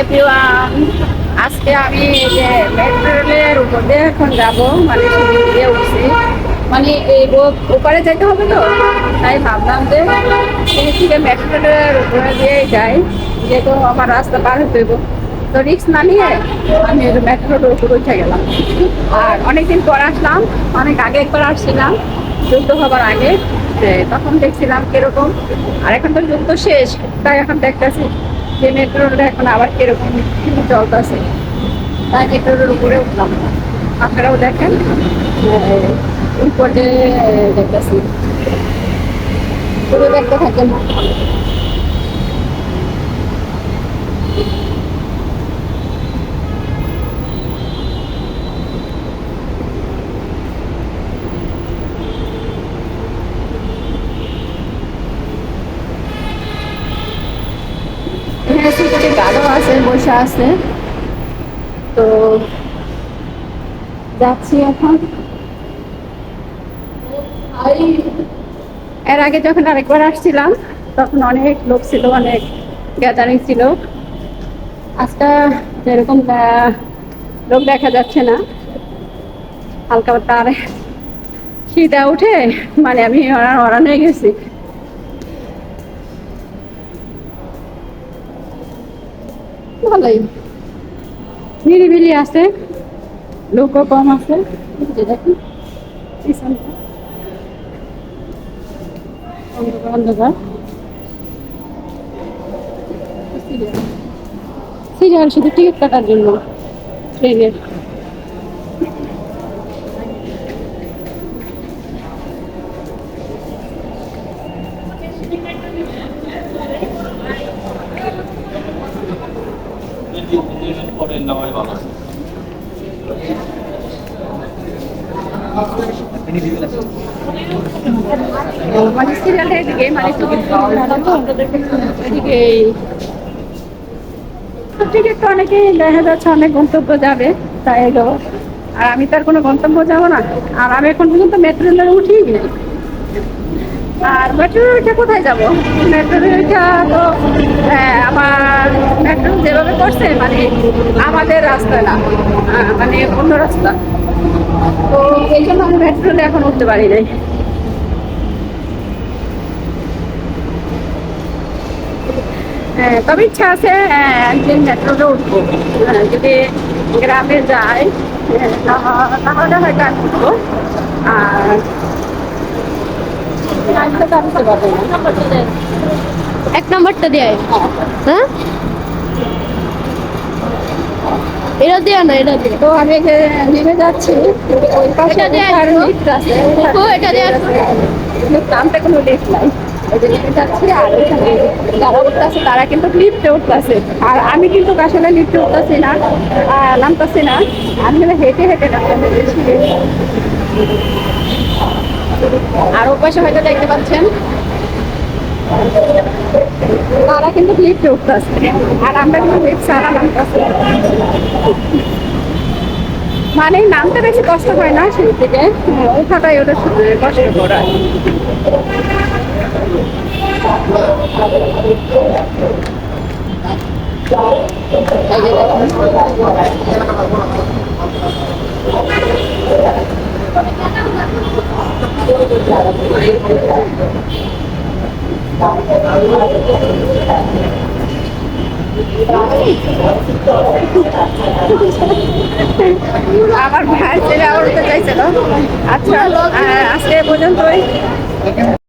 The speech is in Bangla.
এভরিওয়ান আজকে আমি যে মেট্রো রেলের উপর দিয়ে এখন যাব মানে সিঁড়ি দিয়ে উঠছি। মানে এই ওপারে যেতে হবে তো? তাই ভাবলাম যে সিঁড়ি থেকে মেট্রো রেলের উপরে দিয়েই যাই, যেহেতু আমার রাস্তা পার হতে হইব। তো রিক্স না নিয়ে আমি মেট্রো রোড উপরে উঠে গেলাম। আর অনেকদিন পর আসলাম, অনেক আগে একবার আসছিলাম, যুদ্ধ হবার আগে। তখন দেখছিলাম কীরকম। আর এখন তো যুদ্ধ শেষ, তাই এখন দেখতেছি। যে মেট্রো রোড এখন আবার কীরকম চলতেছে তাই মেট্রো উপরে উঠলাম আপনারাও দেখেন। উপরে দেখতেছি। পুরো দেখতে থাকেন। এখানে আছে বসে আছে। তো যাচ্ছি এখন। এর আগে যখন আরেকবার আসছিলাম তখন অনেক লোক ছিল অনেক গ্যাদারিং ছিল। আজকে যেরকম লোক দেখা যাচ্ছে না হালকা তার শীতে উঠে মানে আমি অরান হয়ে গেছি। ভালোই। নিরিবিলি আছে লোকও কম আছে। সিরিয়াল শুধু টিকিট কাটার জন্য ট্রেনের। ভালো মানে মানে তো অনেকেই দেখা যাচ্ছে অনেক গন্তব্য যাবে, তাই এলো আর আমি তার কোনো গন্তব্য যাব না। আর আমি এখন পর্যন্ত মেট্রো রেলে উঠিই নি। আর মেট্রো কোথায় যাব? মেট্রো রেলটা তো হ্যাঁ, আমার মেট্রো যেভাবে করছে মানে আমাদের রাস্তা না মানে অন্য রাস্তা। তো এই জন্য আমি মেট্রো রেলে এখন উঠতে পারি নাই। হ্যাঁ তবে ইচ্ছা আছে হ্যাঁ, একদিন মেট্রোতে উঠবো। হ্যাঁ, যদি গ্রামে যাই হ্যাঁ, তাহলে হয়তো আমি উঠবো। আর। এক নম্বরটা দেয় হ্যাঁ? দেয়া না এটা দেয়া? তো আমি নেমে যাচ্ছি ওই পাশে আর লিফট আছে। ও, এটা দিয়ে আসব। কিন্তু গ্রামটা কোনো লিফট নাই। ওই যে নেমে যাচ্ছি আর ওইখানে যারা তারা কিন্তু লিফটে উঠতেছে। আর আমি কিন্তু আসলে লিফটে উঠতেছি না নামতেছি না। আমি হেঁটে হেঁটে নামতেছি আর ওই পাশে হয়তো দেখতে পাচ্ছেন তারা কিন্তু লিফটে উঠতেছে। আর আমরা কিন্তু লিফট ছাড়া নামতেছি মানে নামতে বেশি কষ্ট হয় না সেই থেকে ওঠাটাই ওটা কষ্ট করা দেখুন। আমার ভাই ছেলে আবার উঠতে চাইছিল আচ্ছা আজকে পর্যন্তই।